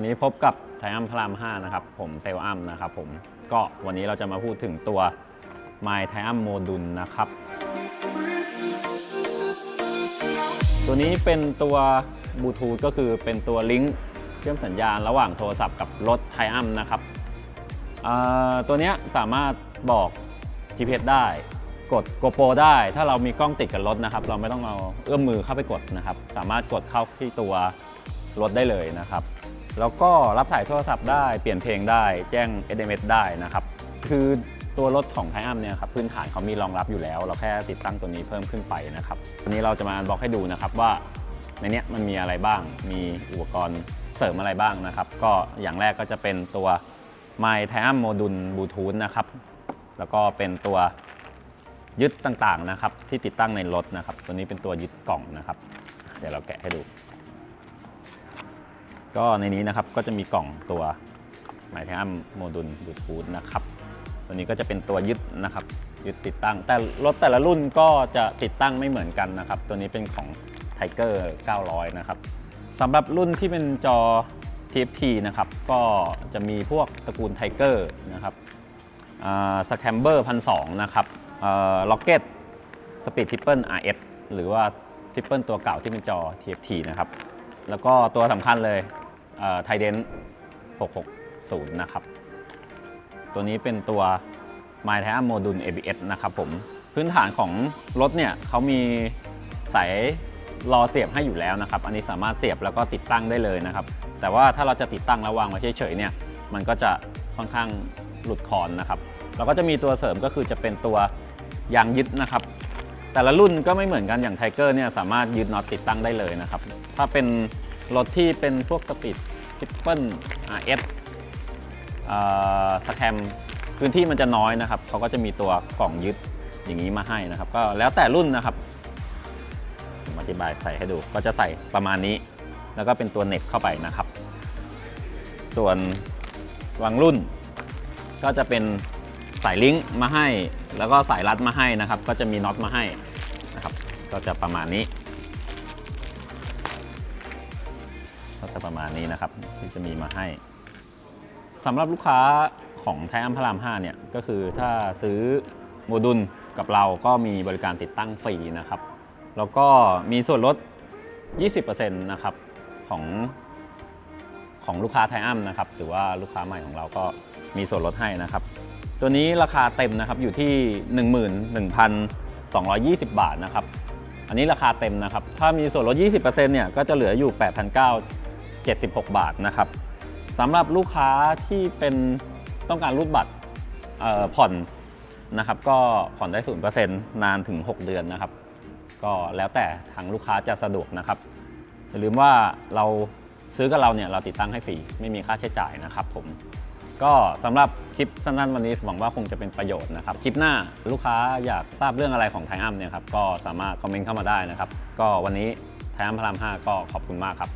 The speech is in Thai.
วันนี้พบกับไทอัมพระราม5นะครับ ผมเซลลอัมนะครับผม ก็วันนี้เราจะมาพูดถึงตัว My t i a m Module นะครับ ตัวนี้เป็นตัวบลูทูธก็คือเป็นตัวลิงก์เชื่อมสัญญาณระหว่างโทรศัพท์กับรถไทอัมนะครับ ตัวนี้สามารถบอก GPS ได้ กด GoPro ได้ ถ้าเรามีกล้องติดกับรถนะครับ เราไม่ต้องเอาเอื้อมมือเข้าไปกดนะครับ สามารถกดเข้าที่ตัวรถได้เลยนะครับ แล้วก็รับสายโทรศัพท์ได้ เปลี่ยนเพลงได้ แจ้ง SMS ได้นะครับ คือตัวรถของไทอัมเนี่ยครับพื้นฐานเขามีรองรับอยู่แล้ว เราแค่ติดตั้งตัวนี้เพิ่มขึ้นไปนะครับวันนี้เราจะมาบอกให้ดูนะครับว่าในนี้มันมีอะไรบ้าง มีอุปกรณ์เสริมอะไรบ้างนะครับ ก็อย่างแรกก็จะเป็นตัว My t i a m Module Bluetooth นะครับ แล้วก็เป็นตัวยึดต่างๆนะครับที่ติดตั้งในรถนะครับ ตัวนี้เป็นตัวยึดกล่องนะครับ เดี๋ยวเราแกะให้ดู ก็ในนี้นะครับก็จะมีกล่องตัวหมายถึงโมดูลบลูทูธนะครับ ตัวนี้ก็จะเป็นตัวยึดนะครับ ยึดติดตั้ง แต่รถแต่ละรุ่นก็จะติดตั้งไม่เหมือนกันนะครับ ตัวนี้เป็นของ Tiger 900 นะครับสำหรับรุ่นที่เป็นจอ TFT นะครับ ก็จะมีพวกตระกูล Tiger นะครับสแคมเบอร์พันสนะครับล็อกเก็ตสปีดทิปเปิล RS หรือว่าทิปเปิลตัวเก่าที่เป็นจอ TFT นะครับ แล้วก็ตัวสำคัญเลยไทเดน660 นะครับ ตัวนี้เป็นตัว My t i a m Module ABS นะครับผม พื้นฐานของรถเนี่ยเขามีสายรอเสียบให้อยู่แล้วนะครับ อันนี้สามารถเสียบแล้วก็ติดตั้งได้เลยนะครับ แต่ว่าถ้าเราจะติดตั้งแล้ววางไว้เฉยๆเนี่ย มันก็จะค่อนข้างหลุดคอนนะครับเราก็จะมีตัวเสริมก็คือจะเป็นตัวยางยึดนะครับ แต่ละรุ่นก็ไม่เหมือนกันอย่างไทเกอร์เนี่ยสามารถยึดน็อตติดตั้งได้เลยนะครับ ถ้าเป็นรถที่เป็นพวกสปีดทิปเปิล RS สสแคมพื้นที่มันจะน้อยนะครับเขาก็จะมีตัวกล่องยึดอย่างนี้มาให้นะครับ ก็แล้วแต่รุ่นนะครับผมอธิบายใส่ให้ดูก็จะใส่ประมาณนี้ แล้วก็เป็นตัวเน็บเข้าไปนะครับ ส่วนบางรุ่นก็จะเป็น สายลิงก์มาให้ แล้วก็สายรัดมาให้นะครับ ก็จะมีน็อตมาให้นะครับ ก็จะประมาณนี้ ก็จะประมาณนี้นะครับ ที่จะมีมาให้สำหรับลูกค้าของไทอัมพระราม 5 เนี่ย ก็คือถ้าซื้อโมดูลกับเราก็มีบริการติดตั้งฟรีนะครับ แล้วก็มีส่วนลด 20%นะครับของของลูกค้าไทอัมนะครับ หรือว่าลูกค้าใหม่ของเราก็มีส่วนลดให้นะครับ ตัวนี้ราคาเต็มนะครับอยู่ที่ 11,220 บาทนะครับ อันนี้ราคาเต็มนะครับ ถ้ามีส่วนลด 20%เนี่ยก็จะเหลืออยู่ 8,976 บาทนะครับสำหรับลูกค้าที่เป็นต้องการรูดบัตรผ่อนนะครับ ก็ผ่อนได้ 0%นานถึง 6 เดือนนะครับ ก็แล้วแต่ทางลูกค้าจะสะดวกนะครับอย่าลืมว่าเราซื้อกับเราเนี่ยเราติดตั้งให้ฟรีไม่มีค่าใช้จ่ายนะครับผม ก็สำหรับคลิปสั้นๆวันนี้หวังว่าคงจะเป็นประโยชน์นะครับ คลิปหน้าลูกค้าอยากทราบเรื่องอะไรของไทอัมเนี่ยครับก็สามารถคอมเมนต์เข้ามาได้นะครับ ก็วันนี้ไทอัมพระราม5ก็ขอบคุณมากครับ